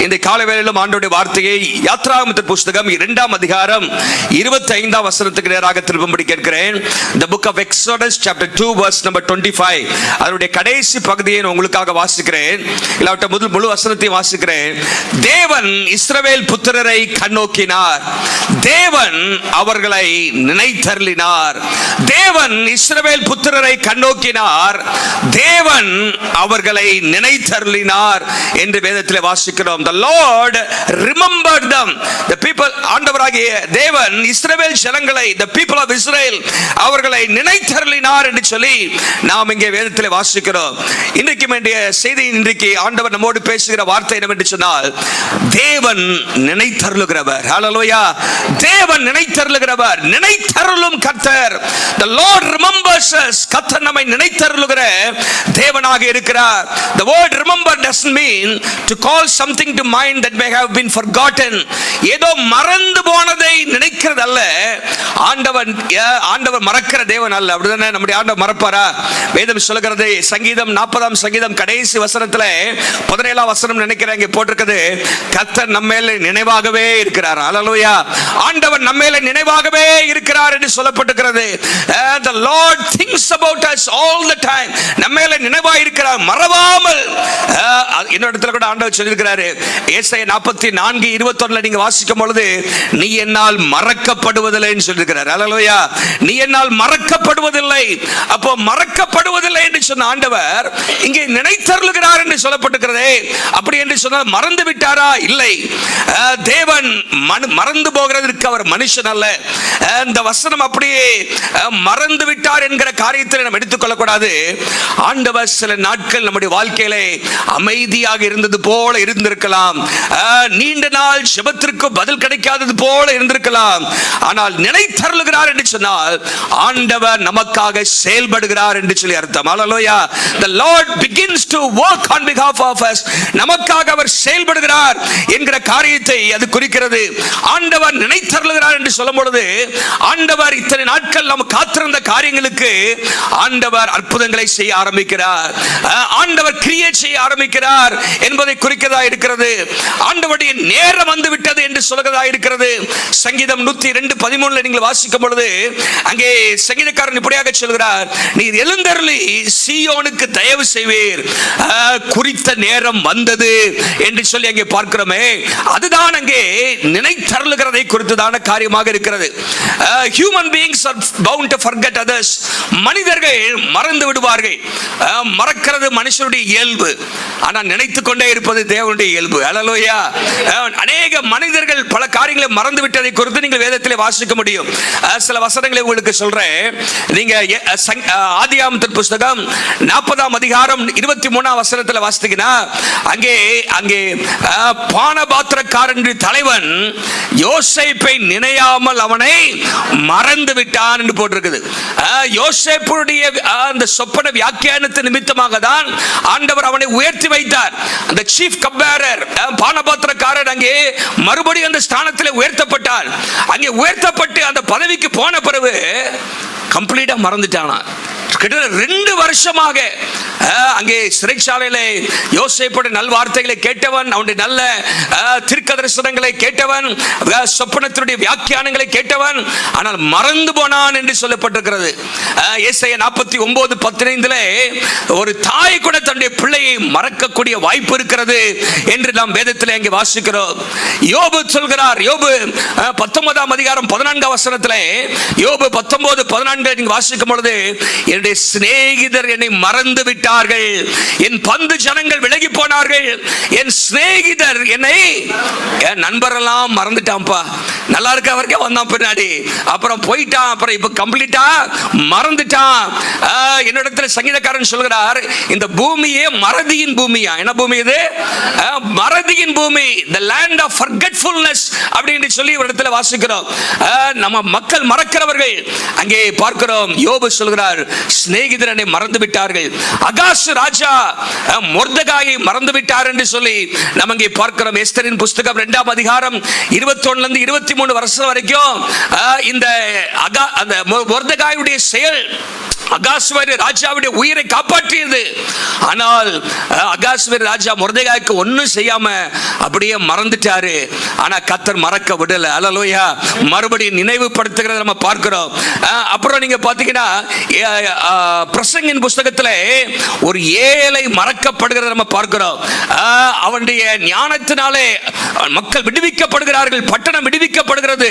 இந்த காலை வேளையிலும் ஆண்டோடைய வார்த்தையை யாத்ராமத்தின் புஸ்தகம் இரண்டாம் அதிகாரம் இருபத்தி ஐந்தாம் வசனத்துக்கு நேராக திரும்பும்படி கேட்கிறேன். The book of Exodus chapter two verse number twenty five அதனுடைய கடைசி பகுதியை நான் உங்களுக்காக வாசிக்கிறேன். இல்லாவிட்ட முதல் முழு வசனத்தையும் வாசிக்கிறேன். தேவன் இஸ்ரவேல் புத்திரரை கண்ணோக்கினார். தேவன் அவர்களை நினைத்தருளினார். தேவன் இஸ்ரவேல் புத்திரரை கண்ணோக்கினார். தேவன் அவர்களை நினைத்தருளினார் என்று வேதத்தில் வாசிக்கிறோம். The lord remembered them. The people ஆண்டவராகிய தேவன் இஸ்ரேல் ஜனங்களை த பீப்புள் ஆஃப் இஸ்ரேல் அவர்களை நினைத்தருளினார் என்று சொல்லி நாம் இங்கே வேதத்தில் வாசிக்கிறோம். இன்றைக்கு வேண்டிய செய்தி இன்றைக்கு ஆண்டவர் நம்மோடு பேசுகிற வார்த்தை என்னவென்று சொன்னால் தேவன் நினைத்தருளுகிறவர். ஹalleluya தேவன் நினைத்தருளுகிறவர். நினைத்தருளும் கர்த்தர். The lord remembers us. கர்த்தர் நம்மை நினைத்தருளுகிற தேவனாக இருக்கிறார். The word remember doesn't mean to call something to mind that may have been forgotten. ஏதோ மறந்து போனதை நினைக்கிறது அல்ல ஆண்டவன் ஆண்டவர் மறக்கிற தேவன் அல்ல. அப்படிதானே? நம்முடைய ஆண்டவர் மறப்பாரா? வேதம் சொல்லுகிறது சங்கீதம் நாற்பதாம் சங்கீதம் கடைசி வசனத்துல பதினேழாம் வசனம் நினைக்கிறேன் இங்க போட்டிருக்குது. கத்தர் நம்மேல நினைவாகவே இருக்கிறார். அல்லேலூயா ஆண்டவர் நம்மேல நினைவாகவே இருக்கிறார் என்று சொல்லப்பட்டிருக்கிறது. And the Lord thinks us all the time. நம்மேல நினைவா இருக்கிறார் மறவாமல் இன்னொரு இடத்துல கூட ஆண்டவர் சொல்லியிருக்கிறாரு. ஏசாயா நாற்பத்தி நான்கு இருபத்தொன்னுல நீங்க வாசிக்கும் பொழுது நீ என்னால் மறக்கப்படுவதில்லைன்னு சொல்லியிருக்கிறார். அலலோயா நீ என்னால் மறக்கப்படுவதில்லை. அப்போ மறக்கப்படுவதில்லை என்று சொன்ன ஆண்டவர் இங்கே நினைத்தருளுகிறார் என்று சொல்லப்பட்டிருக்கிறதே. அப்படி என்று சொன்னால் மறந்து விட்டாரா? இல்லை. தேவன் மறந்து போகிறதற்கு அவர் மனுஷன் அல்ல. இந்த வசனம் அப்படியே மறந்து விட்டார் என்கிற காரியத்தில் நாம் எடுத்துக்கொள்ளக்கூடாது. ஆண்டவர் சில நாட்கள் நம்முடைய வாழ்க்கையில அமைதியாக இருந்தது போல இருந்திருக்கலாம். நீண்ட நாள் ஜெபத்திற்கு பதில் கிடைக்காதது போல இருந்திருக்கலாம். ஆனால் நினைத்தருளுகிறார் என்று சொன்னால் ஆண்டவர் நமக்காக செயல்படுகிறார் என்று சொல்லி அர்த்தம். Hallelujah the lord begins to work on behalf of us. நமக்காக அவர் செயல்படுகிறார் என்கிற காரியத்தை அது குறிக்கிறது. ஆண்டவர் நினைத்தருளுகிறார் என்று சொல்லும் பொழுது ஆண்டவர் இத்தனை நாட்கள் நாம் காத்திருந்த காரியங்களுக்கு ஆண்டவர் ஆண்டவர் அற்புதங்களை செய்ய ஆரம்பிக்கிறார். ஆண்டவர் கிரியேட் செய்ய ஆரம்பிக்கிறார் என்பதை குறிக்கதா இருக்கிறது. ஆண்டவருடைய நேரம் வந்து விட்டது என்று சொல்கிறதா இருக்கிறது. சங்கீதம் நூத்தி ரெண்டு பதிமூணுல நீங்கள் வாசிக்கும் பொழுது அங்கே சங்கீதக்காரன் இப்படியாக சொல்கிறார். நீர் எழுந்தருளி சியோனுக்கு தயவு செய்வீர். குறித்த நேரம் வந்தது என்று சொல்லி அங்கே பார்க்கிறோமே. அதுதான் அங்கே நினைத்தருளுகிறதை குறித்ததான காரியமாக இருக்கிறது. Human beings are bound to forget others மனிதர்கள் மறந்து விடுவார்கள். மறக்கிறது மனுஷனுடைய இயல்பு. ஆனால் நினைத்து கொண்டே இருப்பது தேவனுடைய இயல்பு. அலலோயா அநேக மனிதர்கள் பல காரியங்களை மறந்து விட்டதை குறித்து நீங்கள் வேதத்தில் வாசிக்க முடியும். சில வசனங்களை உங்களுக்கு சொல்றேன். நீங்க எ- அஹ், புஸ்தகம் நாற்பதாம் அதிகாரம் இருபத்தி மூணாம் வசனத்தில் வாசித்தீங்கன்னா அங்கே அங்கே பானபாத்திரக்காரன் தலைவன் யோசைப்பை நினையாமல் அவனை மறந்து விட்டான் என்று போட்டிருக்குது. யோசேப்புடைய அந்த சொப்பன வியாக்கியானத்து நிமித்தமாக தான் ஆண்டவர் அவனை உயர்த்தி வைத்தார். அந்த சீஃப் கம்பேரர் பானபாத்திரக்காரர் அங்கே மறுபடியும் அந்த ஸ்தானத்தில் உயர்த்தப்பட்டார். அங்கே உயர்த்தப்பட்டு அந்த பதவிக்கு போன பிறகு கம்ப்ளீட்டா மறந்துட்டானா கிட்டத்தட்ட ரெண்டு வருஷமாக அஹ், அங்கே சிறைச்சாலையிலே நல் நல்வார்த்தைகளை கேட்டவன் அவனுடைய நல்ல அஹ், தீர்க்கதரிசனங்களை கேட்டவன் சொப்பனத்தினுடைய வியாக்கியானங்களை கேட்டவன் ஆனால் மறந்து போனான் என்று சொல்லப்பட்டிருக்கிறது. அஹ், நாற்பத்தி ஒன்பது பதினைந்துல ஒரு தாய் கூட தன்னுடைய பிள்ளையை மறக்கக்கூடிய வாய்ப்பு இருக்கிறது என்று நாம் வேதத்தில் அங்கே வாசிக்கிறோம். யோபு சொல்கிறார் யோபு பத்தொன்பதாம் அதிகாரம் பதினான்காம் வசனத்தில் யோபு பத்தொன்பது பதினான்கு வாசிக்கும் பொழுது என்னுடைய சிநேகிதர் என்னை மறந்து விட்டார்கள். என் பந்து ஜனங்கள் விலகி போனார்கள். என் சிநேகிதர் என்னை என் நண்பரெல்லாம் மறந்துட்டான்ப்பா. நல்லா இருக்க? வரைக்கும் வந்தான் பின்னாடி. அப்புறம் போயிட்டான். அப்புறம் இப்போ கம்ப்ளீட்டா மறந்துட்டான். என்னிடத்துல சங்கீதக்காரன் சொல்கிறார் இந்த பூமியே மறதியின் பூமியா? என்ன பூமி இது? ஆஹ், மறதியின் பூமி. த லேண்ட் ஆஃப் ஃபர்கெட்ஃபுல்னஸ் அப்படின்னு சொல்லி ஒரு இடத்துல வாசிக்கிறோம். ஆஹ், நம்ம மக்கள் மறக்கிறவர்கள். அங்கே பார்க்கிறோம். யோபு சொல்கிறார் சிநேகிதரனை மறந்து விட்டார்கள் அகாஷ் ராஜா முர்தகாயை மொர்தகாயை மறந்து விட்டார் என்று சொல்லி நம்ம இங்கே பார்க்கிறோம். எஸ்தரின் புஸ்தகம் இரண்டாம் அதிகாரம் இருபத்தொன்னுல இருந்து இருபத்தி மூணு வருஷம் வரைக்கும் இந்த அகா அந்த மொ- மொர்தகாயுடைய செயல் அகாஸ்வரி ராஜாவுடைய உயிரை காப்பாற்றியது. ஆனால் அகாஸ்வரி ராஜா முருதகாய்க்கு ஒன்றும் செய்யாம அப்படியே மறந்துட்டாரு. ஆனா கத்தர் மறக்க விடல. அலலோயா. மறுபடியும் நினைவுபடுத்துகிறத நம்ம பார்க்கிறோம். அப்புறம் நீங்க பாத்தீங்கன்னா பிரசங்கின் புஸ்தகத்தில் ஒரு ஏழை மறக்கப்படுகிறத நம்ம பார்க்கிறோம். அவனுடைய ஞானத்தினாலே மக்கள் விடுவிக்கப்படுகிறார்கள் பட்டணம் விடுவிக்கப்படுகிறது.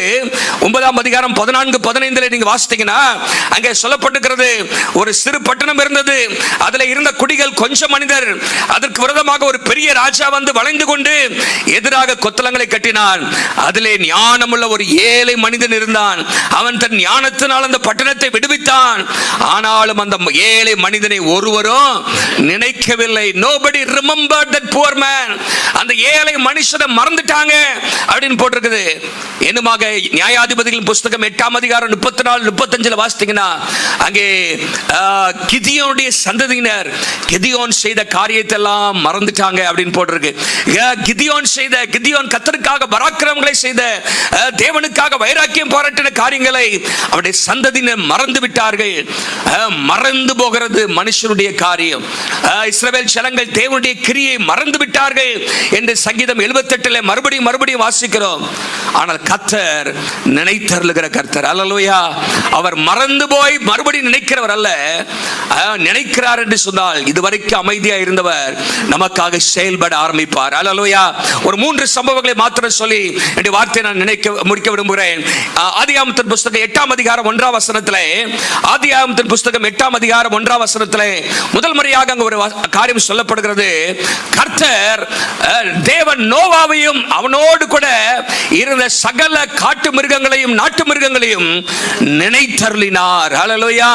ஒன்பதாம் அதிகாரம் பதினான்கு பதினைந்துல நீங்க வாசித்தீங்கன்னா அங்கே சொல்லப்பட்டிருக்கிறது ஒரு சிறு பட்டணம் இருந்தது. அதுல இருந்த குடிகள் கொஞ்சம் மனிதர் அதற்கு விரதமாக ஒரு பெரிய ராஜா வந்து வளைந்து கொண்டு எதிராக கொத்தளங்களை கட்டினான். அதிலே ஞானமுள்ள ஒரு ஏழை மனிதன் இருந்தான். அவன் தன் ஞானத்தினால் அந்த பட்டணத்தை விடுவித்தான். ஆனால் ஆனாலும் அந்த ஏழை மனிதனை ஒருவரும் நினைக்கவில்லை. Nobody remembered that poor man அந்த ஏழை மனுஷனை மறந்துட்டாங்க அப்படின்னு போட்டிருக்குது. என்னமாக நியாயாதிபதிகளின் புஸ்தகம் எட்டாம் அதிகாரம் முப்பத்தி நாலு முப்பத்தஞ்சில் வாசித்தீங்கன்னா அங்கே கிதியோனுடைய சந்ததியினர் கிதியோன் செய்த காரியத்தெல்லாம் மறந்துட்டாங்க அப்படின்னு போட்டிருக்கு. கிதியோன் செய்த கிதியோன் கத்தருக்காக பராக்கிரமங்களை செய்த தேவனுக்காக வைராக்கியம் பாராட்டின காரியங்களை அவருடைய சந்ததியினர் மறந்து விட்டார்கள் மறந்து போகிறது மனுஷனுடைய காரியம். இஸ்ரவேல் ஜனங்கள் தேவனுடைய கிரியை மறந்து விட்டார்கள் என்று சங்கீதம் 78 மறுபடியும் மறுபடியும் வாசிக்கிறோம். ஆனால் கத்தர் நினைத்தருளுகிற கர்த்தர். அல்லலோயா. அவர் மறந்து போய் மறுபடியும் நினைக்கிறவர் அல்ல. நினைக்கிறார் என்று சொன்னால் இதுவரைக்கும் அமைதியா இருந்தவர் நமக்காக செயல்பட ஆரம்பிப்பார். அல்லலோயா. ஒரு மூன்று சம்பவங்களை மாத்திரம் சொல்லி என்னுடைய வார்த்தையை நான் நினைக்க முடிக்க விரும்புகிறேன். ஆஹ், புஸ்தகம் எட்டாம் அதிகாரம் ஒன்றாம் வசனத்திலே ஆதியாகமத்தின் புஸ்தகம் புஸ்தகம் எட்டாம் அதிகாரம் ஒன்றாம் வசனத்தில் முதல் முறையாக அங்கே ஒரு காரியம் சொல்லப்படுகிறது. கர்த்தர் தேவன் நோவாவையும் அவனோடு கூட இருந்த சகல காட்டு மிருகங்களையும் நாட்டு மிருகங்களையும் நினைத்தருளினார். ஹalleluya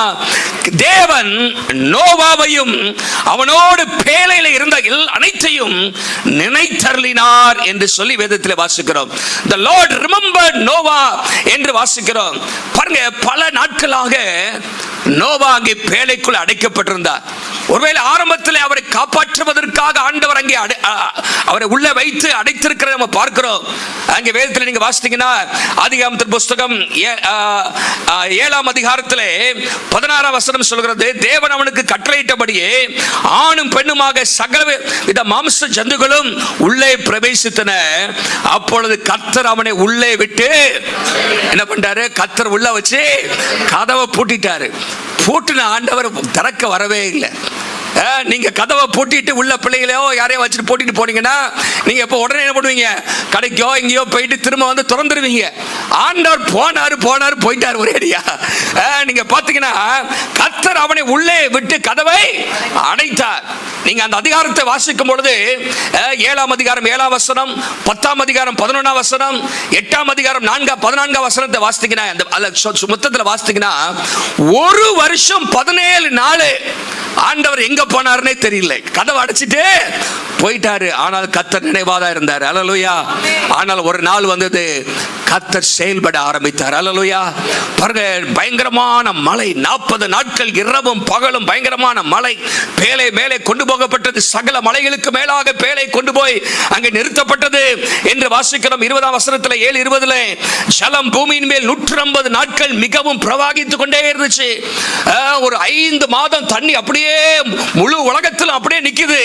தேவன் நோவாவையும் அவனோடு பேலையில் இருந்த அனைத்தையும் நினைத்தருளினார் என்று சொல்லி வேதத்தில் வாசிக்கிறோம். த லார்ட் remembered நோவா என்று வாசிக்கிறோம். பாருங்க பல நாட்களாக நோவா அங்கே பேழைக்குள் அடைக்கப்பட்டிருந்தார். ஒருவேளை ஆரம்பத்தில் அவரை காப்பாற்றுவதற்காக ஆண்டவர் அங்கே அடை- அவரை உள்ள வைத்து அடைத்திருக்கிறத நம்ம பார்க்கிறோம். அங்கே வேதத்தில் நீங்க வாசித்தீங்கன்னா அதிகாமத்தின் புஸ்தகம் ஏ- ஏழாம் அதிகாரத்திலே பதினாறாம் வசனம் சொல்கிறது தேவன் அவனுக்கு கட்டளையிட்டபடியே ஆணும் பெண்ணுமாக சகல வித மாம்ச ஜந்துகளும் உள்ளே பிரவேசித்தன. அப்பொழுது கத்தர் அவனை உள்ளே விட்டு என்ன பண்றாரு கத்தர் உள்ள வச்சு கதவை பூட்டிட்டாரு. பூட்டின ஆண்டவர் திறக்க வரவே இல்லை. நீங்க கதவை பூட்டிட்டு உள்ள பிள்ளைகளையோ யாரையோ வச்சுட்டு பூட்டிட்டு போனீங்கன்னா நீங்க இப்போ உடனே என்ன பண்ணுவீங்க? கடைக்கோ எங்கேயோ போயிட்டு திரும்ப வந்து திறந்துருவீங்க. ஆண்டவர் போனாரு போனாரு போயிட்டாரு ஒரே அடியா. நீங்க பாத்தீங்கன்னா கத்தர் அவனை உள்ளே விட்டு கதவை அடைத்தார். நீங்க அந்த அதிகாரத்தை வாசிக்கும் பொழுது ஏழாம் அதிகாரம் ஏழாம் வசனம் பத்தாம் அதிகாரம் பதினொன்றாம் வசனம் எட்டாம் அதிகாரம் நான்காம் பதினான்காம் வசனத்தை வாசித்தீங்கன்னா அந்த மொத்தத்தில் வாசித்தீங்கன்னா ஒரு வருஷம் பதினேழு நாள் ஆண்டவர் எங்க போனாருன்னே தெரியல. கதவை அடைச்சிட்டு போயிட்டாரு. ஆனால் கத்தர் நினைவாதா இருந்தார். அலலுயா ஆனால் ஒரு நாள் வந்தது கத்தர் செயல்பட ஆரம்பித்தார். அலலுயா பாருங்க பயங்கரமான மழை. நாற்பது நாட்கள் இரவும் பகலும் பயங்கரமான மழை. மேலே மேலே கொண்டு போகப்பட்டது. சகல மலைகளுக்கு மேலாக பேலை கொண்டு போய் அங்கே நிறுத்தப்பட்டது என்று வாசிக்கிறோம் இருபதாம் வசனத்தில் ஏழு இருபதுல. ஜலம் பூமியின் மேல் நூற்றி ஐம்பது நாட்கள் மிகவும் பிரவாகித்து கொண்டே இருந்துச்சு. ஆஹ், ஒரு ஐந்து மாதம் தண்ணி அப்படியே முழு உலகத்தில் அப்படியே நிக்குது.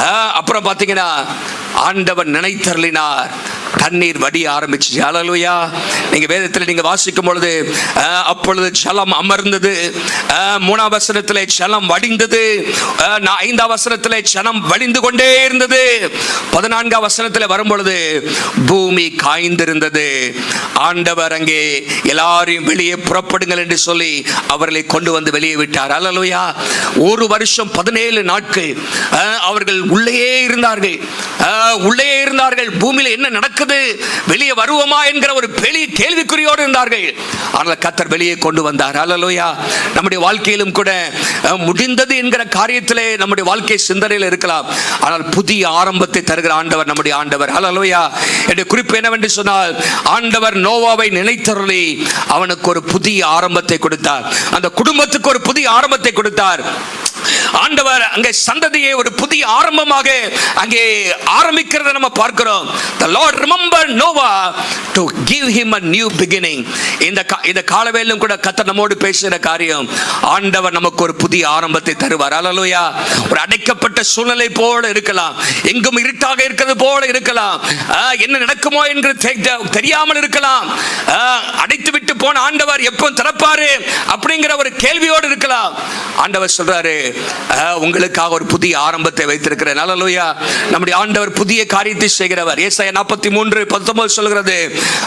ஆஹ், அப்புறம் பாத்தீங்கன்னா ஆண்டவர் நினைத்தருளினார். தண்ணீர் வடிய ஆரம்பிச்சு அலலுயா நீங்க வேதத்தில் நீங்க வாசிக்கும் பொழுது அப்பொழுது ஜலம் அமர்ந்தது. ஆஹ், மூணாம் வசனத்தில் ஜலம் வடிந்தது. ஆஹ், ஐந்தாம் வசனத்தில் ஜலம் வடிந்து கொண்டே இருந்தது. பதினான்காம் வசனத்தில் வரும் பொழுது பூமி காய்ந்திருந்தது. ஆண்டவர் அங்கே எல்லாரையும் வெளியே புறப்படுங்கள் என்று சொல்லி அவர்களை கொண்டு வந்து வெளியே விட்டார். அல்லலுயா ஒரு வருஷம் பதினேழு நாட்கள் ஆஹ், அவர்கள் உள்ளேயே இருந்தார்கள். ஆஹ், உள்ளேயே இருந்தார்கள். பூமியில என்ன நடக்குது? வெளியே வருவோமா என்கிற ஒரு பெரிய கேள்விக்குறியோடு இருந்தார்கள். ஆனால் கத்தர் வெளியே கொண்டு வந்தார். அலலோயா நம்முடைய வாழ்க்கையிலும் கூட முடிந்தது என்கிற காரியத்திலே நம்முடைய வாழ்க்கை சிந்தனையில் இருக்கலாம். ஆனால் புதிய ஆரம்பத்தை தருகிற ஆண்டவர் நம்முடைய ஆண்டவர். அலலோயா என்னுடைய குறிப்பு என்னவென்று சொன்னால் ஆண்டவர் நோவாவை நினைத்தருளி அவனுக்கு ஒரு புதிய ஆரம்பத்தை கொடுத்தார். அந்த குடும்பத்துக்கு ஒரு புதிய ஆரம்பத்தை கொடுத்தார். ஆண்டவர் அங்கே சந்ததியை ஒரு புதிய ஆரம்பமாக அங்கே ஆரம்பிக்கிறத நம்ம பார்க்கிறோம். The Lord remember Noah to give him a new beginning இந்த கா- இந்த காலவேலும் கூட கத்த நம்மோடு பேசுகிற காரியம் ஆண்டவர் நமக்கு ஒரு புதிய ஆரம்பத்தை தருவார். அலலுயா ஒரு அடைக்கப்பட்ட சூழ்நிலை போல இருக்கலாம். எங்கும் இருட்டாக இருக்கிறது போல இருக்கலாம். என்ன நடக்குமோ என்று தெரியாமல் இருக்கலாம். அடைத்து விட்டு போன ஆண்டவர் எப்போ திறப்பாரு அப்படிங்கிற ஒரு கேள்வியோடு இருக்கலாம். ஆண்டவர் சொல்றாரு உங்களுக்காக ஒரு புதிய ஆரம்பத்தை வைத்திருக்கிறேன். அல்லேலூயா நம்முடைய ஆண்டவர் புதிய காரியத்தை செய்கிறவர். ஏசாய நாற்பத்தி மூன்று பத்தொன்பது சொல்கிறது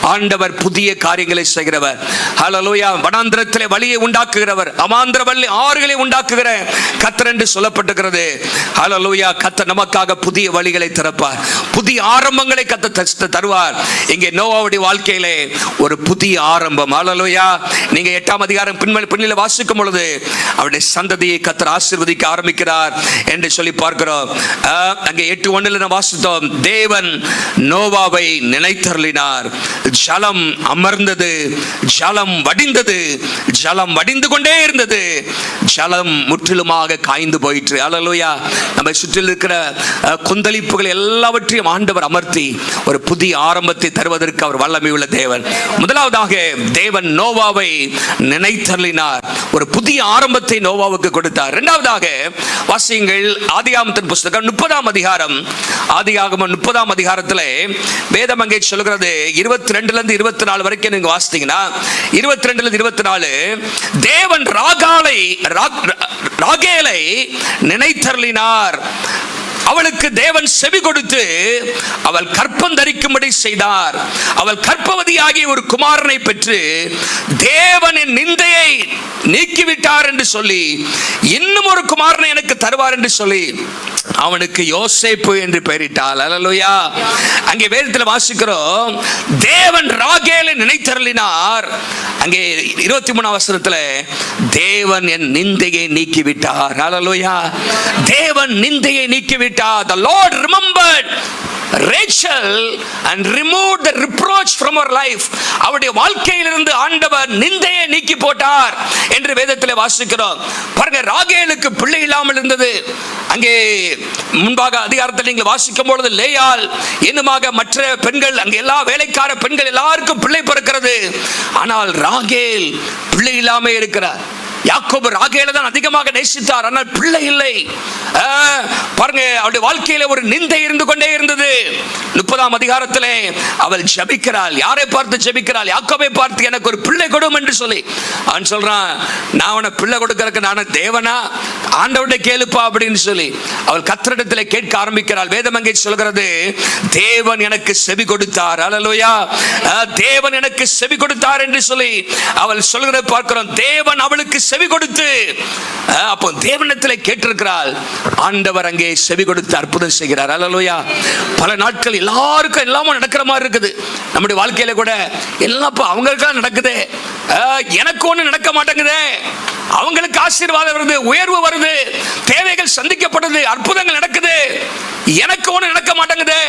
ஆண்டவர் புதிய காரியங்களை செய்கிறவர். ஹலலோயா வனாந்திரத்திலே வழியை உண்டாக்குகிறவர். அமாந்திர வழி ஆறுகளை உண்டாக்குகிற கத்தர் என்று சொல்லப்பட்டிருக்கிறது. ஹலலோயா கத்தர் நமக்காக புதிய வழிகளை திறப்பார். புதிய ஆரம்பங்களை கத்த தருவார். இங்கே நோவாவுடைய வாழ்க்கையிலே ஒரு புதிய ஆரம்பம். ஹalleluya நீங்க எட்டாம் அதிகாரம் பின்மல் பின்னில வாசிக்கும் பொழுது அவருடைய சந்ததியை கத்தர் ஆசீர்வதிக்க ஆரம்பிக்கிறார் என்று சொல்லி பார்க்கிறோம். ஆஹ், அங்கே எட்டு ஒன்றில் நான் வாசித்தோம். தேவன் நோவாவை நினைத்தருளினார். ஜலம் அமர்ந்தது ஜலம் வடிந்தது ஜலம் வடிந்து கொண்டே இருந்தது. ஜலம் முற்றிலுமாக காய்ந்து போயிற்று. அலலோயா நம்ம சுற்றில் இருக்கிற கொந்தளிப்புகள் எல்லாவற்றையும் ஆண்டவர் அமர்த்தி ஒரு புதிய ஆரம்பத்தை தருவதற்கு அவர் வல்லமை உள்ள தேவன். முதலாவதாக தேவன் நோவாவை நினைத்தள்ளினார் ஒரு புதிய ஆரம்பத்தை நோவாவுக்கு கொடுத்தார். இரண்டாவதாக வாசியுங்கள் ஆதியாமத்தின் புஸ்தகம் முப்பதாம் அதிகாரம். ஆதியாகமம் முப்பதாம் அதிகாரத்தில் வேதம் அங்கே சொல்கிறது இருபத்தி ரெண்டுல இருந்து இருபத்தி நாலு வரைக்கும் நீங்க வாசித்தீங்கன்னா இருபத்தி ரெண்டுல இருந்து இருபத்தி நாலு தேவன் ராகாலை ராகேலை நினைத்தள்ளினார் அவளுக்கு தேவன் செவி கொடுத்து அவள் கற்பம் தரிக்கும்படி செய்தார். அவள் கற்பவதியாகிய ஒரு குமாரனை பெற்று தேவனின் நிந்தையை நீக்கிவிட்டார் என்று சொல்லி இன்னும் ஒரு குமாரனை எனக்கு தருவார் என்று சொல்லி அவனுக்கு யோசேப்பு என்று பெயரிட்டாள். அலலுயா அங்கே வேதத்தில் வாசிக்கிறோம் தேவன் ராகேலை நினைத்தருளினார். அங்கே இருபத்தி மூணாம் வசனத்தில் தேவன் என் நிந்தையை நீக்கிவிட்டார். அலலுயா தேவன் நிந்தையை நீக்கிவிட்டார். கேட்டா the Lord remembered Rachel and remove the reproach from her life அவருடைய வாழ்க்கையிலிருந்து ஆண்டவர் நிந்தையை நீக்கி போட்டார் என்று வேதத்தில் வாசிக்கிறோம். பாருங்க ராகேலுக்கு பிள்ளை இல்லாமல் இருந்தது. அங்கே முன்பாக அதிகாரத்தில் நீங்கள் வாசிக்கும் பொழுது லேயால் இன்னுமாக மற்ற பெண்கள் அங்கே எல்லா வேலைக்கார பெண்கள் எல்லாருக்கும் பிள்ளை பிறக்கிறது. ஆனால் ராகேல் பிள்ளை இல்லாம இருக்கிறார். யாக்கோபு ராகேல தான் அதிகமாக நேசித்தார். ஆனால் பிள்ளை இல்லை. பாருங்க அவருடைய வாழ்க்கையில ஒரு நிந்தை இருந்து கொண்டே இருந்தது. முப்பதாம் அதிகாரத்திலே அவள் ஜபிக்கிறாள். யாரை பார்த்து ஜபிக்கிறாள்? யாக்கோபை பார்த்து எனக்கு ஒரு பிள்ளை கொடும் என்று சொல்லி. அவன் சொல்றான் நான் அவனை பிள்ளை கொடுக்கறதுக்கு நானே தேவனா? ஆண்டவருடைய கேளுப்பா அப்படின்னு சொல்லி. அவள் கத்திரிடத்தில் கேட்க ஆரம்பிக்கிறாள். வேதமங்கை சொல்கிறது தேவன் எனக்கு செவி கொடுத்தார். அலலோயா தேவன் எனக்கு செவி கொடுத்தார் என்று சொல்லி அவள் சொல்கிறத பார்க்கிறோம். தேவன் அவளுக்கு செவி கொடுத்து. அப்போ தேவனத்தில் கேட்டிருக்கிறாள். ஆண்டவர் அங்கே செவி கொடுத்து அற்புதம் செய்கிறார். அலலோயா பல நாட்கள் எல்லாருக்கும் எல்லாமும் நடக்கிற மாதிரி இருக்குது. நம்முடைய வாழ்க்கையில கூட எல்லாம் இப்போ அவங்களுக்கெல்லாம் நடக்குது. எனக்கு ஒண்ணு நடக்க மாட்டேங்குது. அவங்களுக்கு ஆசீர்வாதம் வருது உயர்வு வருது தேவைகள் சந்திக்கப்படுது அற்புதங்கள் நடக்குது. எனக்கு ஒண்ணு நடக்க மாட்டேங்குது.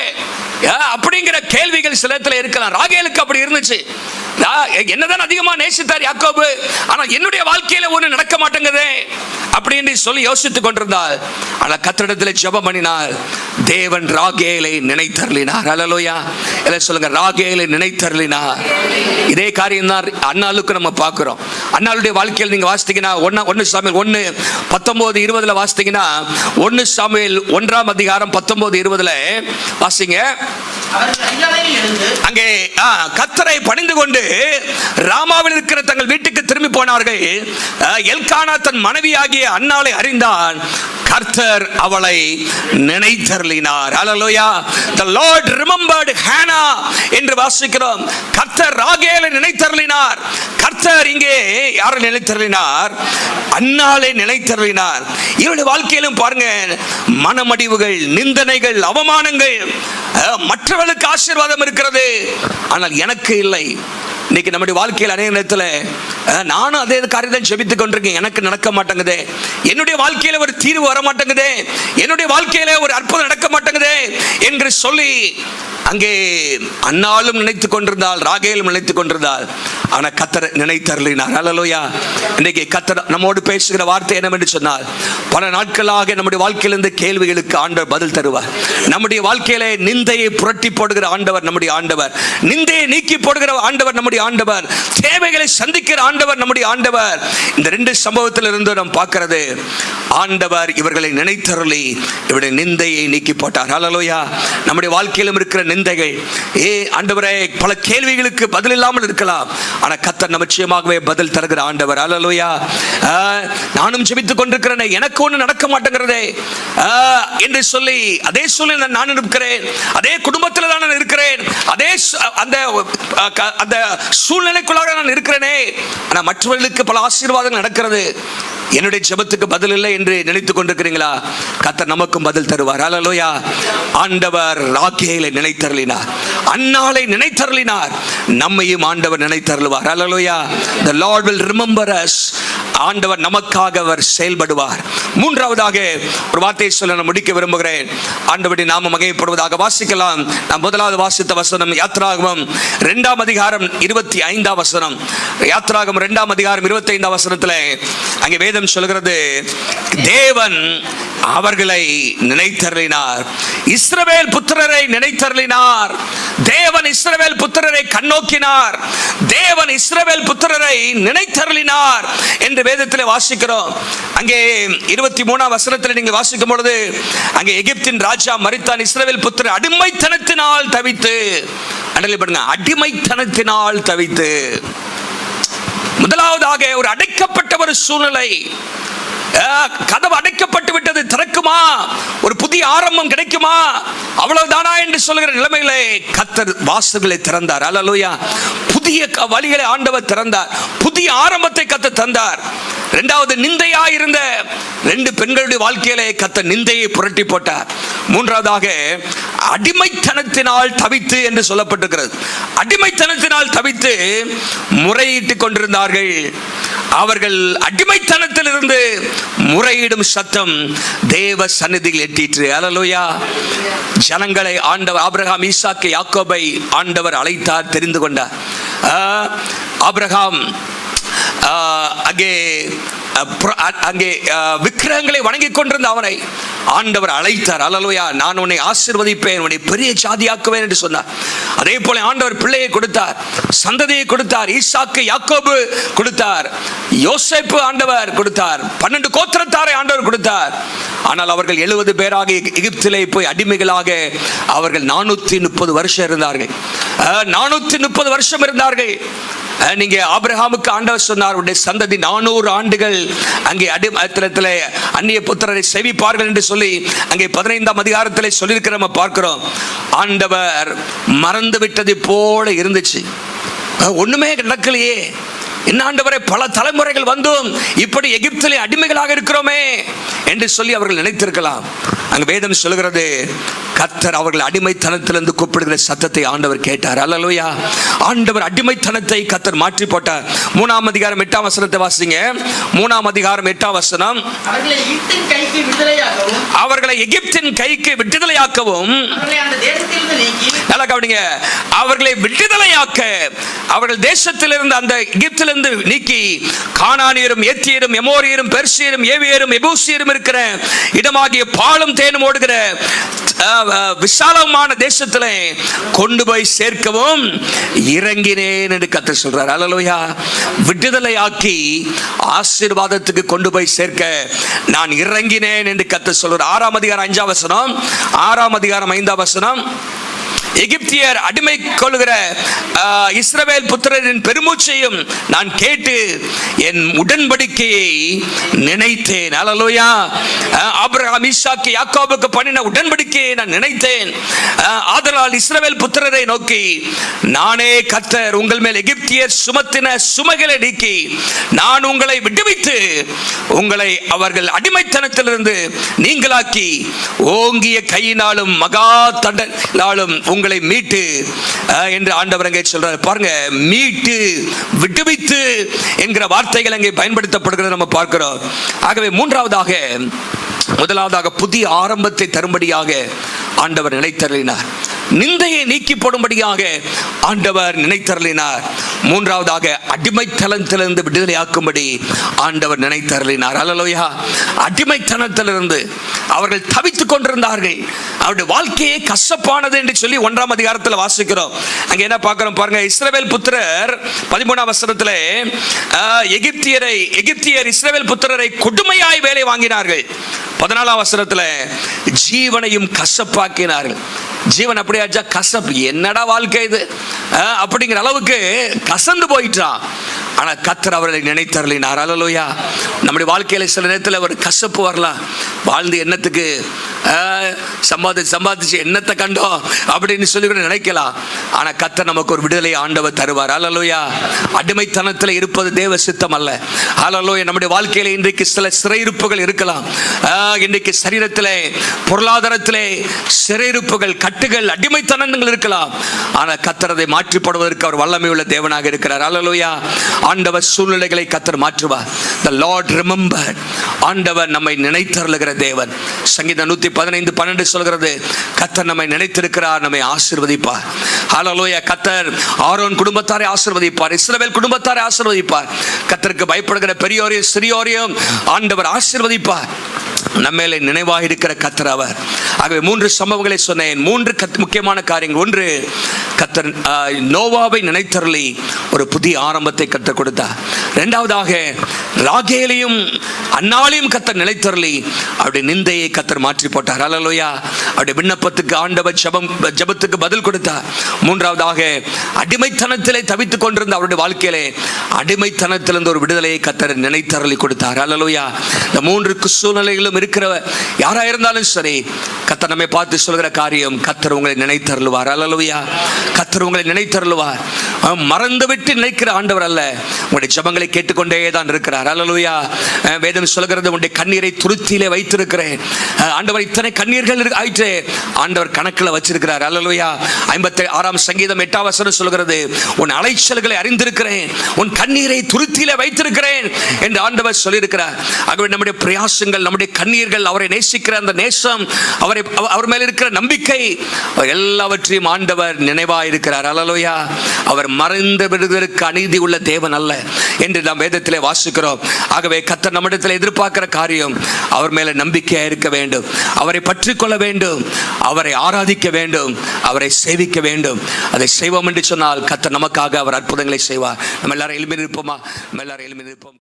அப்படிங்கிற கேள்விகள் சிலத்துல இருக்கலாம். ராகேலுக்கு அப்படி இருந்துச்சு. என்னதான் அதிகமா நேசித்தார் யாக்கோபு ஆனா என்னுடைய வாழ்க்கையில ஒண்ணு நடக்க மாட்டேங்குதே அப்படின்னு சொல்லி யோசித்துக் கொண்டிருந்தாள் ஆனா கத்திரிடத்தில் ஜெபம் பண்ணினாள் தேவன் ராகேலை நினைத்தருளினார். அலலோயா எல்லாம் சொல்லுங்க ராகேலை நினைத்தருளினார். இதே காரியம் தான் அண்ணாளுக்கு நம்ம பார்க்குறோம். அண்ணாளுடைய வாழ்க்கையில் நீங்க வாசித்தீங்கன்னா ஒன்னா ஒன்னு சாமியல் ஒன்னு பத்தொன்பது இருபதுல வாசித்தீங்கன்னா ஒன்னு சாமியல் ஒன்றாம் அதிகாரம் பத்தொன்பது இருபதுல வாசிங்க. அங்கே கத்தரை பணிந்து கொண்டு ராமாவில் இருக்கிற தங்கள் வீட்டுக்கு திரும்பி போனார்கள். எல்கானா தன் மனைவியாகிய அன்னாளை அறிந்தான். கர்த்தர் அவளை நினைத்தருளினார். Hallelujah the Lord remembered Hannah என்று வாசிக்கிறோம். கர்த்தர் ராகேலை நினைத்தருளினார். கர்த்தர் இங்கே யாரை நினைத்தருளினார்? அன்னாளை நினைத்தருளினார். இவருடைய வாழ்க்கையிலும் பாருங்க மனமடிவுகள் நிந்தனைகள் அவமானங்கள் மற்றவர் மற்றவர்களுக்கு ஆசீர்வாதம் இருக்கிறது. ஆனால் எனக்கு இல்லை. இன்னைக்கு நம்முடைய வாழ்க்கையில் அநேக நேரத்தில் நானும் அதே காரியத்தை ஜெபித்துக் கொண்டிருக்கேன். எனக்கு நடக்க மாட்டேங்குதே. என்னுடைய வாழ்க்கையில ஒரு தீர்வு வர மாட்டேங்குதே. என்னுடைய வாழ்க்கையில ஒரு அற்புதம் நடக்க மாட்டேங்குதே என்று சொல்லி அங்கே அன்னாலும் நினைத்துக் கொண்டிருந்தால் ராகேலும் நினைத்து கொண்டிருந்தால் ஆனா கத்தர் நினைத்தருளினார். அல்லலோயா இன்னைக்கு கத்தர் நம்மோடு பேசுகிற வார்த்தை என்னவென்று சொன்னால் பல நாட்களாக நம்முடைய வாழ்க்கையிலிருந்து கேள்விகளுக்கு ஆண்டவர் பதில் தருவார். நம்முடைய வாழ்க்கையில நிந்தையை புரட்டி போடுகிற ஆண்டவர் நம்முடைய ஆண்டவர். நிந்தையை நீக்கி போடுகிற ஆண்டவர் நம்முடைய நம்முடைய ஆண்டவர். தேவைகளை சந்திக்கிற ஆண்டவர் நம்முடைய ஆண்டவர். இந்த ரெண்டு சம்பவத்தில் இருந்து நாம் பார்க்கிறது ஆண்டவர் இவர்களை நினைத்தருளி இவருடைய நிந்தையை நீக்கி போட்டார். ஹலலோயா நம்முடைய வாழ்க்கையிலும் இருக்கிற நிந்தைகள். ஏ ஆண்டவரே பல கேள்விகளுக்கு பதில் இல்லாமல் இருக்கலாம். ஆனால் கத்தர் நிச்சயமாகவே பதில் தருகிற ஆண்டவர். அலலோயா நானும் ஜெபித்துக் கொண்டிருக்கிறேனே எனக்கு ஒன்று நடக்க மாட்டேங்கிறதே. என்று சொல்லி அதே சூழ்நிலை நான் இருக்கிறேன். அதே குடும்பத்தில் தான் நான் இருக்கிறேன். அதே அந்த அந்த சூழ்நிலைக்குள்ளாக நான் இருக்கிறேனே. ஆனால் மற்றவர்களுக்கு பல ஆசீர்வாதங்கள் நடக்கிறது. என்னுடைய ஜெபத்துக்கு பதில் இல்லை என்று நினைத்துக் கொண்டிருக்கிறீங்களா? கத்தர் நமக்கும் பதில் தருவார். அலலோயா ஆண்டவர் ராக்கேலை நினைத்தருளினார். அன்னாலை நினைத்தருளினார். நம்மையும் ஆண்டவர் நினைத்தருளுவார். Hallelujah the Lord will remember us ஆண்டவர் நமக்காக அவர் செயல்படுவார். மூன்றாவதாக ஒரு வார்த்தையை சொல்ல நான் முடிக்க விரும்புகிறேன். ஆண்டவருடைய நாம மகைப்படுவதாக வாசிக்கலாம். நான் முதலாவது வாசித்த வசனம் யாத்ராகமம் இரண்டாம் அதிகாரம் இருபத்தி ஐந்தாம் வசனம். யாத்ராகம் இரண்டாம் அதிகாரம் இருபத்தி ஐந்தாம் வசனத்தில் அங்கே வேதம் சொல்கிறது தேவன் அவர்களை நினைத்தருளினார். இஸ்ரவேல் புத்திரரை நினைத்தருளினார். தேவன் இஸ்ரவேல் புத்திரரை கண்ணோக்கினார். தேவன் இஸ்ரவேல் புத்திரரை நினைத்தருளினார். என்று வேதத்தில் வாசிக்கிறோம். அங்கே இருபத்தி மூணாம் வசனத்தில் நீங்கள் வாசிக்கும் பொழுது அங்கே எகிப்தின் ராஜா மரித்தான் இஸ்ரவேல் புத்திர அடிமைத்தனத்தினால் தவித்து அண்டலை பண்ணுங்க அடிமைத்தனத்தினால் தவித்து. முதலாவதாக ஒரு அடைக்கப்பட்ட ஒரு சூழ்நிலை. கதவு அடைக்கப்பட்டு விட்டது. திறக்குமா? ஒரு புதிய ஆரம்பம் கிடைக்குமா? அவ்வளவுதானா என்று சொல்லுகிற நிலைமையிலே கத்தர் வாசல்களை திறந்தார். அல்லலுயா. புதிய க- வழிகளை ஆண்டவர் திறந்தார். புதிய ஆரம்பத்தை கத்த தந்தார். இரண்டாவது நிந்தையா இருந்த ரெண்டு பெண்களுடைய வாழ்க்கையிலே கத்த நிந்தையை புரட்டி போட்டார். மூன்றாவதாக அடிமைத்தனத்தினால் தவித்து என்று சொல்லப்பட்டிருக்கிறது. அடிமைத்தனத்தினால் தவித்து முறையிட்டுக் கொண்டிருந்தார்கள். அவர்கள் அடிமைத்தனத்தில் இருந்து முறையிடும் சத்தம் தேவ சந்நிதியில் எட்டிற்று. அலலோயா ஜனங்களை ஆண்டவர் ஆபிரகாம் ஈசாக்கு யாக்கோபை ஆண்டவர் அழைத்தார் தெரிந்து கொண்டார். ஆபிரகாம் அங்கே அங்கே விக்கிரகங்களை வணங்கிக் கொண்டிருந்த அவனை ஆண்டவர் அழைத்தார். அல்லலுயா நான் உன்னை ஆசீர்வதிப்பேன் உன்னை பெரிய ஜாதியாக்குவேன் என்று சொன்னார். அதே போல ஆண்டவர் பிள்ளையை கொடுத்தார் சந்ததியை கொடுத்தார் ஈசாக்கு யாக்கோபு கொடுத்தார் யோசேப்பு ஆண்டவர் கொடுத்தார் பன்னெண்டு கோத்திரத்தாரை ஆண்டவர் கொடுத்தார். ஆனால் அவர்கள் எழுபது பேராக எகிப்திலே போய் அடிமைகளாக அவர்கள் நானூத்தி முப்பது வருஷம் இருந்தார்கள். நானூத்தி முப்பது வருஷம் இருந்தார்கள். நீங்க ஆபிரகாமுக்கு ஆண்டவர் சொன்னார் உடைய சந்ததி நானூறு ஆண்டுகள் அங்கே அடிமத்திரத்தில் அந்நிய புத்திரரை செவிப்பார்கள் என்று சொல்லி அங்கே பதினைந்தாம் அதிகாரத்தில் சொல்லியிருக்கிற நம்ம பார்க்கிறோம். ஆண்டவர் மறந்து விட்டது போல இருந்துச்சு. ஒண்ணுமே நடக்கலையே. என்ன ஆண்டவரே பல தலைமுறைகள் வந்தும் இப்படி எகிப்திலே அடிமைகளாக இருக்கிறோமே என்று சொல்லி அவர்கள் நினைத்திருக்கலாம். அங்க வேதம் சொல்லுகிறது கத்தர் அவர்கள் அடிமைத்தனத்திலிருந்து கூப்பிடுகிற சத்தத்தை ஆண்டவர் கேட்டார். அல்லலுயா. ஆண்டவர் அடிமைத்தனத்தை கத்தர் மாற்றி போட்டார். மூணாம் அதிகாரம் எட்டாம் வசனத்தை வாசிங்க. மூணாம் அதிகாரம் எட்டாம் வசனம் அவர்களை ஈட்டின் கைக்கு விடுதலையாகவும் அவர்களை எகிப்தின் கைக்கு விடுதலையாக்கவும் அவர்களை அந்த தேசத்திலிருந்து நீக்கி நல்லா கவனிங்க. அவர்களை விடுதலையாக்க அவர்கள் தேசத்தில் இருந்த அந்த எகிப்திலிருந்து நீக்கி கானானியரும் ஏத்தியரும் எமோரியரும் பெர்சியரும் ஏவியரும் எபூசியரும் இருக்கிற இடமாகிய பாலும் தேனும் ஓடுகிற விசாலமான தேசத்திலே கொண்டு போய் சேர்க்கவும் இறங்கினேன் என்று கத்த சொல்றார். அல்லலுயா. விடுதலையாக்கி ஆசீர்வாதத்துக்கு கொண்டு போய் சேர்க்க நான் இறங்கினேன் என்று கத்த சொல்றார். ஆறாம் அதிகாரம் அஞ்சாம் வசனம் ஆறாம் அதிகாரம் ஐந்தாம் வசனம். எகிப்தியர் அடிமை கொள்கிற இஸ்ரவேல் புத்திரரின் பெருமூச்சையும் நான் கேட்டு என் உடன்படிக்கையை நினைத்தேன். அலலோயா ஆபிரகாம் ஈசாக்கு யாக்கோபுக்கு பண்ணின உடன்படிக்கையை நான் நினைத்தேன். ஆதலால் இஸ்ரவேல் புத்திரரை நோக்கி நானே கத்தர் உங்கள் மேல் எகிப்தியர் சுமத்தின சுமைகளை நீக்கி நான் உங்களை விடுவித்து உங்களை அவர்கள் அடிமைத்தனத்திலிருந்து நீங்களாக்கி ஓங்கிய கையினாலும் மகா தண்டனாலும் உங்கள் மீட்டு அஹ், என்று ஆண்டவர் அங்கே சொல்றாரு. பாருங்க மீட்டு விடுவித்து என்கிற வார்த்தைகள் அங்கே பயன்படுத்தப்படுகிறத நம்ம பார்க்கிறோம். ஆகவே மூன்றாவதாக முதலாவதாக புதிய ஆரம்பத்தை தரும்படியாக ஆண்டவர் நினைத்தருளினார் நிந்தையை நீக்கி போடும்படியாக ஆண்டவர் நினைத்தருளினார். மூன்றாவதாக அடிமைத்தனத்திலிருந்து விடுதலையாக்கும்படி ஆண்டவர் நினைத்தருளினார். அல்லலோயா அடிமைத்தனத்திலிருந்து அவர்கள் தவித்துக் கொண்டிருந்தார்கள். அவருடைய வாழ்க்கையே கசப்பானது என்று சொல்லி ஒன்றாம் அதிகாரத்தில் வாசிக்கிறோம். அங்க என்ன பார்க்கிறோம் பாருங்க இஸ்ரவேல் புத்திரர் பதிமூணாம் வசனத்தில் ஆஹ், எகிப்தியரை எகிப்தியர் இஸ்ரவேல் புத்திரரை கொடுமையாய் வேலை வாங்கினார்கள். பதினாலாம் வசனத்தில் ஜீவனையும் கசப்பாக்கினார்கள். ஜீவன் அப்படியாச்சா கசப்பு. என்னடா வாழ்க்கை இது? அப்படிங்கிற அளவுக்கு கசந்து போயிட்டான். ஆனால் கத்தர் அவர்களை நினைத்தரலினார் அலலோயா நம்முடைய வாழ்க்கையில் சில நேரத்தில் ஒரு கசப்பு வரலாம். வாழ்ந்து எண்ணத்துக்கு ஆஹ், சம்பாதி சம்பாதிச்சு எண்ணத்தை கண்டோம் அப்படின்னு சொல்லி கூட நினைக்கலாம். ஆனால் கத்தர் நமக்கு ஒரு விடுதலை ஆண்டவர் தருவார். அலலோயா அடிமைத்தனத்தில் இருப்பது தேவ சித்தம் அல்ல. அலலோயா நம்முடைய வாழ்க்கையில் இன்றைக்கு சில சிறையிருப்புகள் இருக்கலாம். இன்றைக்கு சரீரத்திலே பொருளாதாரத்திலே சிறையிருப்புகள் கட்டுகள் அடிமைத்தனங்கள் இருக்கலாம். ஆனால் கத்தரதை மாற்றிப்படுவதற்கு அவர் வல்லமை உள்ள தேவனாக இருக்கிறார். அல்லலுயா ஆண்டவர் சூழ்நிலைகளை கத்தர் மாற்றுவார். த லார்ட் ரிமெம்பர் ஆண்டவர் நம்மை நினைத்தருளுகிற தேவன். சங்கீதம் நூத்தி பதினைந்து பன்னெண்டு சொல்கிறது கத்தர் நம்மை நினைத்திருக்கிறார் நம்மை ஆசிர்வதிப்பார். ஹalleluya கத்தர் ஆரோன் குடும்பத்தாரை ஆசிர்வதிப்பார் இஸ்ரவேல் குடும்பத்தாரை ஆசிர்வதிப்பார். கத்தருக்கு பயப்படுகிற பெரியோரையும் சிறியோரையும் ஆண்டவர் ஆசிர்வதிப்பார். நம்மேலே நினைவாக இருக்கிற கத்தர் அவர். ஆகவே மூன்று சம்பவங்களை சொன்னேன். மூன்று கத் முக்கியமான காரியங்கள். ஒன்று கத்தர் நோவாவை நினைத்தருளி ஒரு புதிய ஆரம்பத்தை கற்றுக் கொடுத்தார். ரெண்டாவதாக ராகேலையும் அன்னாலையும் கத்தர் நினைத்தருளி அவருடைய நிந்தையை கத்தர் மாற்றி போட்டார். அலலோயா அவருடைய விண்ணப்பத்துக்கு ஆண்டவர் ஜெபம் ஜெபத்துக்கு பதில் கொடுத்தார். மூன்றாவதாக அடிமைத்தனத்திலே தவித்துக் கொண்டிருந்த அவருடைய வாழ்க்கையிலே அடிமைத்தனத்திலிருந்து ஒரு விடுதலையை கத்தர் நினைத்தருளி கொடுத்தார். அலலோயா இந்த மூன்று சூழ்நிலைகளும் இருக்கிற யாரா இருந்தாலும் சரி கத்தர் நம்மை பார்த்து சொல்கிற காரியம் கத்தர் உங்களை நினைத்தருள்வார். அல்லலுயா கத்தர் உங்களை நினைத்தருள்வார். அவர் மறந்து விட்டு நினைக்கிற ஆண்டவர் அல்ல. உங்களுடைய ஜபங்களை கேட்டுக்கொண்டே தான் இருக்கிறார். அல்லலுயா வேதம் சொல்கிறது உங்களுடைய கண்ணீரை துருத்தியிலே வைத்திருக்கிறேன். ஆண்டவர் இத்தனை கண்ணீர்கள் இருக்கு- ஆயிற்று. ஆண்டவர் கணக்கில் வச்சிருக்கிறார். அல்லலுயா ஐம்பத்தி ஆறாம் சங்கீதம் எட்டாம் வசனம் சொல்கிறது உன் அலைச்சல்களை அறிந்திருக்கிறேன். உன் கண்ணீரை துருத்தியிலே வைத்திருக்கிறேன் என்று ஆண்டவர் சொல்லியிருக்கிறார். ஆகவே நம்முடைய பிரயாசங்கள் நம்முடைய கண்ணீர் கண்ணீர்கள் அவரை நேசிக்கிற அந்த நேசம் அவரை அவர் மேல் இருக்கிற நம்பிக்கை எல்லாவற்றையும் ஆண்டவர் நினைவாயிருக்கிறார். அலலோயா அவர் மறைந்த விடுதலுக்கு அநீதி உள்ள தேவன் அல்ல என்று நாம் வேதத்திலே வாசிக்கிறோம். ஆகவே கத்தர் நம்மிடத்தில் எதிர்பார்க்கிற காரியம் அவர் மேல நம்பிக்கையாக இருக்க வேண்டும். அவரை பற்றி கொள்ள வேண்டும் அவரை ஆராதிக்க வேண்டும் அவரை சேவிக்க வேண்டும். அதை செய்வோம் என்று சொன்னால் கத்தர் நமக்காக அவர் அற்புதங்களை செய்வார். நம்ம எல்லாரும் எளிமையில் இருப்போமா? நம்ம எல்லாரும் எளிமையில் இருப்போம்.